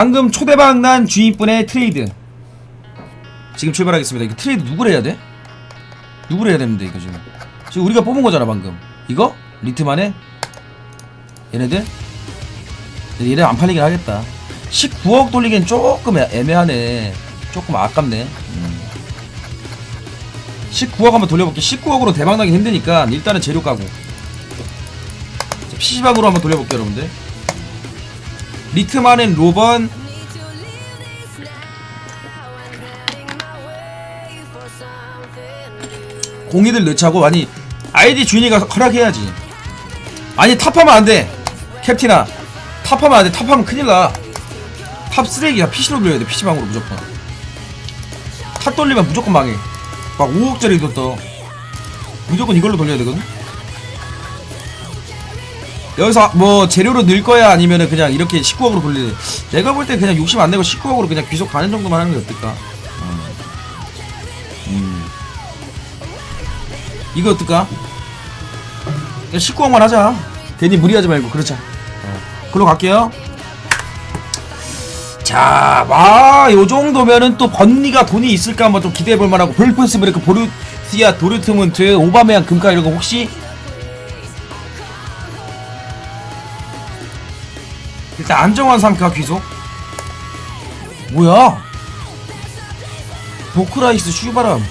방금 초대박 난 주인분의 트레이드. 지금 출발하겠습니다. 이거 트레이드 누구를 해야 돼? 누구를 해야 되는데 이거 지금? 지금 우리가 뽑은 거잖아 방금. 이거? 리트만에? 얘네들? 얘네 안 팔리긴 하겠다. 19억 돌리기엔 조금 애- 애매하네. 조금 아깝네. 음. 19억 한번 돌려볼게. 19억으로 대박나기 힘드니까 일단은 재료 까고. PC방으로 한번 돌려볼게요 여러분들 리트만은 로번. 공이들 넣자고. 아니 아이디 주인이가 허락해야지. 아니 탑하면 안돼. 캡틴아 탑하면 안돼. 탑하면 큰일나. 탑 쓰레기야. PC로 돌려야 돼. PC방으로 무조건. 탑 돌리면 무조건 망해. 막 5억짜리도 떠. 무조건 이걸로 돌려야 되거든 여기서 뭐 재료로 넣을 거야 아니면은 그냥 이렇게 19억으로 돌리래 내가 볼 때 그냥 욕심 안 내고 19억으로 그냥 귀속 가는 정도만 하는 게 어떨까 어. 음. 이거 어떨까? 그냥 19억만 하자 괜히 무리하지 말고 그렇자 어. 글로 갈게요 자, 와, 요 정도면은 또 번니가 돈이 있을까 한번 좀 기대해 볼 만하고 볼프스 브레이크 보르시아 도르트문트 오바메양 금카 이런 거 혹시 일단 안정환 상카 귀속. 뭐야? 보크라이스 슈바람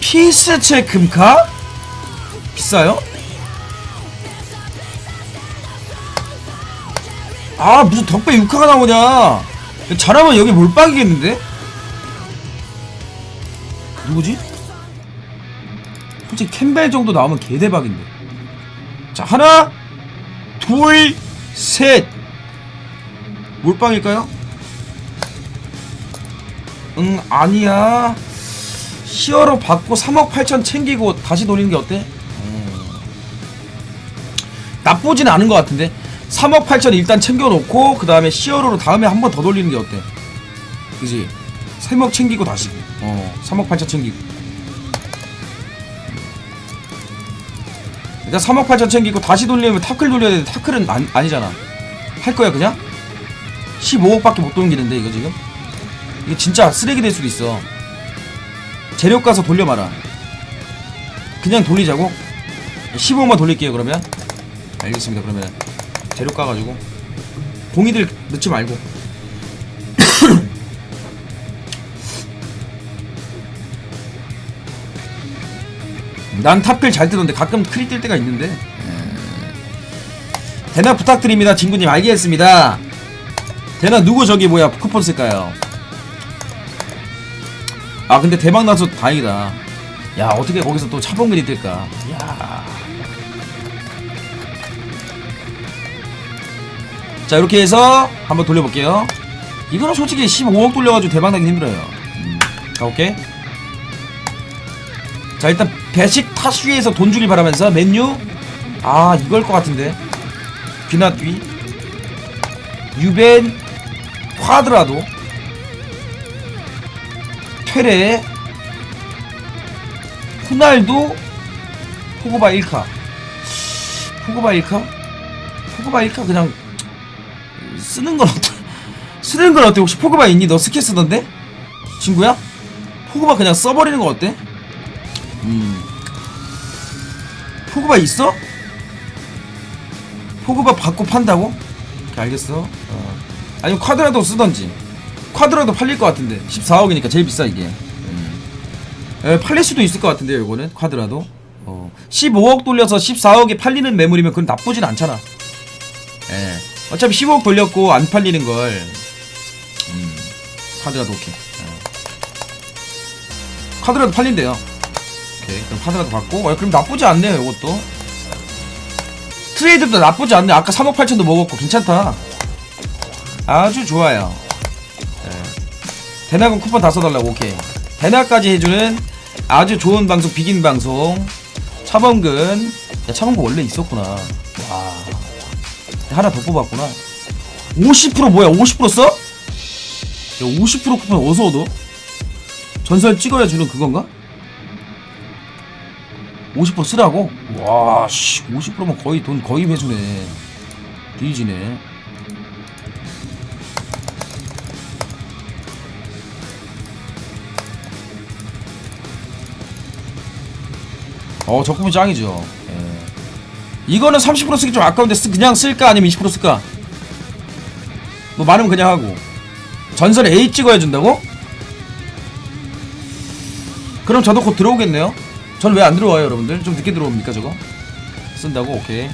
피스체 금카? 비싸요? 아 무슨 덕배 6화가 나오냐? 잘하면 여기 몰빵이겠는데? 누구지? 솔직히 캠벨 정도 나오면 개대박인데. 자 하나 둘 셋 몰빵일까요? 응 아니야 히어로 받고 3억 8천 챙기고 다시 돌리는 게 어때? 음. 나쁘진 않은 것 같은데 3억 8천 일단 챙겨놓고 그 다음에 시어로로 다음에 한 번 더 돌리는 게 어때? 그지? 3억 챙기고 다시 어 3억 8천 챙기고 일단 3억 8천 챙기고 다시 돌리면 타클 돌려야 되는데 타클은 안, 아니잖아. 할 거야 그냥? 15억밖에 못 돌리는데 이거 지금? 이거 진짜 쓰레기 될 수도 있어. 재료 가서 돌려마라. 그냥 돌리자고? 15억만 돌릴게요 그러면. 알겠습니다 그러면. 재료 까가지고. 공이들 넣지 말고 난 탑클 잘 뜨던데 가끔 크리 뜰 때가 있는데. 예. 대낮 부탁드립니다 친구님. 알겠습니다. 대낮 누구 저기 뭐야 쿠폰 쓸까요? 아 근데 대박 나서 다행이다. 야 어떻게 거기서 또 차범근이 뜰까? 야. 자 이렇게 해서 한번 돌려볼게요. 이거는 솔직히 15억 돌려가지고 대박나기 힘들어요. 음, 가볼게. 자 일단 배식 타수에서 돈 주길 바라면서 맨유 아 이걸 것 같은데 귀나귀 유벤 콰드라도 테레 호날두 포그바 1카 포그바 1카 포그바 1카 그냥 쓰는 건 어때? 쓰는 건 어때? 혹시 포그바 있니? 너 스킬 쓰던데? 친구야? 포그바 그냥 써버리는 거 어때? 음. 포그바 있어? 포그바 받고 판다고? 알겠어. 어. 아니면 쿼드라도 쓰던지. 쿼드라도 팔릴 것 같은데. 14억이니까 제일 비싸 이게. 음. 에, 팔릴 수도 있을 것 같은데요, 이거는 쿼드라도. 어. 15억 돌려서 14억에 팔리는 매물이면 그건 나쁘진 않잖아. 예. 어차피 15억 돌렸고 안 팔리는 걸. 음. 카드라도 오케이. 예. 카드라도 팔린대요. 오케이. 그럼 카드라도 받고. 어, 그럼 나쁘지 않네요, 이것도. 트레이드도 나쁘지 않네. 아까 3억 8천도 먹었고 괜찮다. 아주 좋아요. 예. 대낙은 쿠폰 다 써달라고 오케이. 대낙까지 해주는 아주 좋은 방송 비긴 방송. 차범근. 야 차범근 원래 있었구나. 와. 하나 더 뽑았구나. 50% 뭐야? 50% 써? 야, 50% 쿠폰 어디서 얻어? 전설 찍어야 주는 그건가? 50% 쓰라고? 와, 씨, 50%면 거의 돈 거의 회수네. 뒤지네. 어, 적금이 짱이죠. 예. 이거는 30% 쓰기 좀 아까운데 쓰, 그냥 쓸까 아니면 20% 쓸까? 뭐 많으면 그냥 하고. 전설에 A 찍어야 준다고? 그럼 저도 곧 들어오겠네요. 저는 왜안 들어와요, 여러분들? 좀 늦게 들어옵니까, 저거? 쓴다고? 오케이.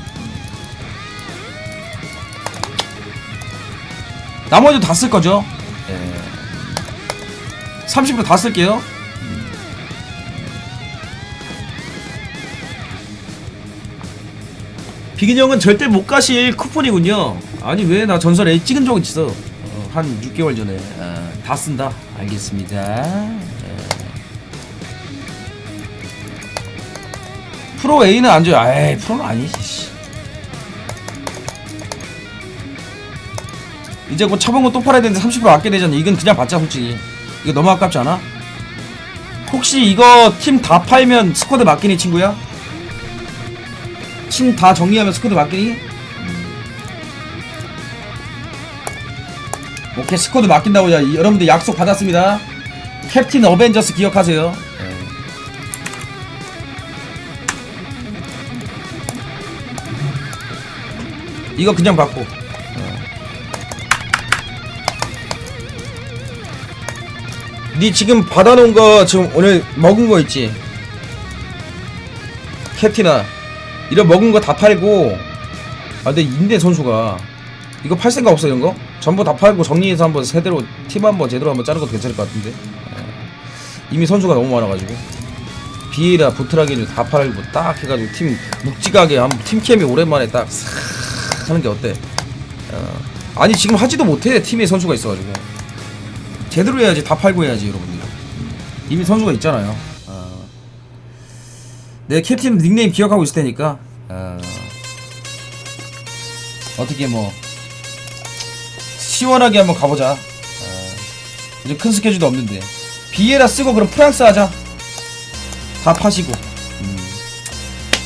나머지도 다 쓸 거죠? 예. 30%다 쓸게요. 비긴 형은 절대 못 가실 쿠폰이군요. 아니 왜 나 전설 A 찍은 적은 있어. 어, 한 6개월 전에 아, 다 쓴다. 알겠습니다. 프로 A는 안 줘요. 에이 프로는 아니지. 씨. 이제 곧 차범근 또 팔아야 되는데 30% 아껴야 되잖아. 이건 그냥 받자 솔직히. 이거 너무 아깝지 않아? 혹시 이거 팀 다 팔면 스쿼드 맡기니 친구야? 팀 다 정리하면 스쿼드 맡기니? 음. 오케이 스쿼드 맡긴다고 야 이- 여러분들 약속 받았습니다 캡틴 어벤져스 기억하세요 이거 그냥 받고 어. 니 지금 받아놓은 거 지금 오늘 먹은 거 있지? 캡틴아 이런 먹은 거 다 팔고 아 근데 인대 선수가 이거 팔 생각 없어 이런 거? 전부 다 팔고 정리해서 한번 세대로 팀 한번 제대로 한번 짜는 것도 괜찮을 것 같은데 예. 이미 선수가 너무 많아가지고 비에라 부트라기를 다 팔고 딱 해가지고 팀 묵직하게 한번 팀캠이 오랜만에 딱 싹 하는 게 어때? 어. 아니 지금 하지도 못해 팀에 선수가 있어가지고 제대로 해야지 다 팔고 해야지 여러분들 이미 선수가 있잖아요 어. 내 캡틴 닉네임 기억하고 있을 테니까 어. 어떻게 뭐 시원하게 한번 가보자 어. 이제 큰 스케줄도 없는데 비에라 쓰고 그럼 프랑스 하자 다 파시고 음.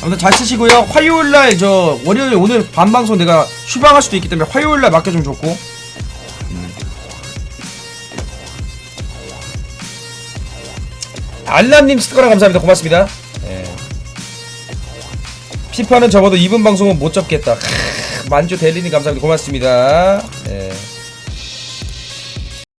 아무튼 잘 쓰시고요 화요일날 저 월요일 오늘 반방송 내가 휴방할 수도 있기 때문에 화요일날 맡겨주면 좋고 알람님 스티커랑 감사합니다. 고맙습니다. 예. 피파는 적어도 2분 방송은 못 접겠다. 크, 만주 델리님 감사합니다. 고맙습니다. 예.